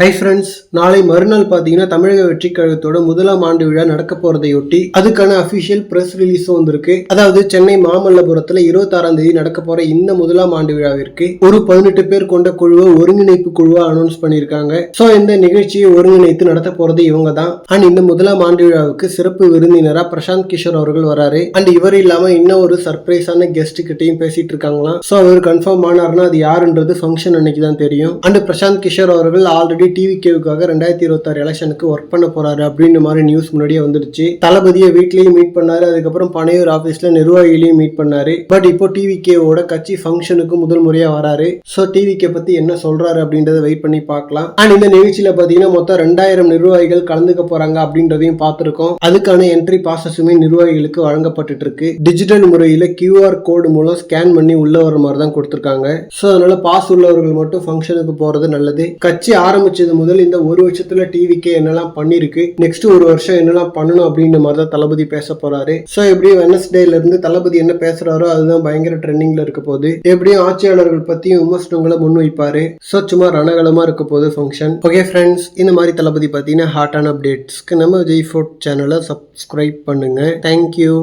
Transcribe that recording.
Hi friends நாளை மறுநாள் பார்த்தீங்கன்னா தமிழக வெற்றிக் கழகத்தோட முதலாம் ஆண்டு விழா நடக்க போறதையொட்டி அதுக்கான அபிஷியல் பிரஸ் ரிலீஸும் வந்திருக்கு. அதாவது சென்னை மாமல்லபுரத்துல இருபத்தாறாம் தேதி நடக்க போற இந்த முதலாம் ஆண்டு விழாவிற்கு ஒரு பதினெட்டு பேர் கொண்ட குழுவை ஒருங்கிணைப்பு குழுவா அனௌன்ஸ் பண்ணியிருக்காங்க. ஸோ இந்த நிகழ்ச்சியை ஒருங்கிணைத்து நடத்த போறது இவங்க தான் அண்ட் இந்த முதலாம் ஆண்டு விழாவுக்கு சிறப்பு விருந்தினரா பிரசாந்த் கிஷோர் அவர்கள் வராரு. அண்ட் இவர் இல்லாம இன்னும் ஒரு சர்ப்ரைஸான கெஸ்ட் கிட்டையும் பேசிட்டு இருக்காங்களாம். ஸோ அவர் கன்ஃபார்ம் ஆனார்னா அது யாருன்றது ஃபங்க்ஷன் அன்னைக்கு தான் தெரியும். அண்ட் பிரசாந்த் கிஷோர் அவர்கள் ஆல்ரெடி டிவிகேவுக்காக ரெண்டாயிரத்தி இருபத்தாறு எலெக்ஷனுக்கு ஒர்க் பண்ண போறாரு அப்படின்ற மாதிரி நியூஸ் முன்னாடியே வந்துடுச்சு. தளபதியை வீட்லயும் மீட் பண்ணாரு அதுக்கப்புறம் பனையூர் ஆபீஸ்ல நிர்வாகிகளையும் மீட் பண்ணாரு. பட் இப்போ டிவிகேவோட கட்சி ஃபங்க்ஷனுக்கு முதல் முறையா வராரு. ஸோ டிவிகே பத்தி என்ன சொல்றாரு அப்படின்றத வெயிட் பண்ணி பார்க்கலாம். அண்ட் இந்த நிகழ்ச்சியில பாத்தீங்கன்னா மொத்தம் ரெண்டாயிரம் நிர்வாகிகள் கலந்துக்க போறாங்க அப்படின்றதையும் பார்த்திருக்கோம். அதுக்கான என்ட்ரி பாசஸுமே நிர்வாகிகளுக்கு வழங்கப்பட்டுட்டு இருக்கு டிஜிட்டல் முறையில கியூஆர் கோடு மூலம் ஸ்கேன் பண்ணி உள்ள வர மாதிரி தான் கொடுத்துருக்காங்க. ஸோ அதனால பாஸ் உள்ளவர்கள் மட்டும் ஃபங்க்ஷனுக்கு போறது நல்லது. கட்சி ஆரம்பிச்சது முதல் இந்த ஒரு வருஷத்துல டிவிக்கு என்னெல்லாம் பண்ணிருக்கு நெக்ஸ்ட் ஒரு வருஷம் என்னெல்லாம் பண்ணணும் அப்படின்ற மாதிரி தான் தளபதி பேச போறாரு. ஸோ எப்படியும் வெனஸ்டேல இருந்து தளபதி என்ன பேசுறாரோ அதுதான் பயங்கர ட்ரெண்டிங்ல இருக்க போகுது. எப்படியும் ஆட்சியாளர்கள் பத்தியும் விமர்சனங்களை முன்வைப்பாரு. ஸோ சும்மா ரணகலமா இருக்க போகுது ஃபங்க்ஷன் ஓகே ஃப்ரெண்ட்ஸ் இந்த மாதிரி தளபதி பார்த்தீங்கன்னா ஹாட்டான அப்டேட்ஸ்க்கு நம்ம விஜய் ஃபுட் சேனலை சப்ஸ்கிரைப் பண்ணுங்க. Thank you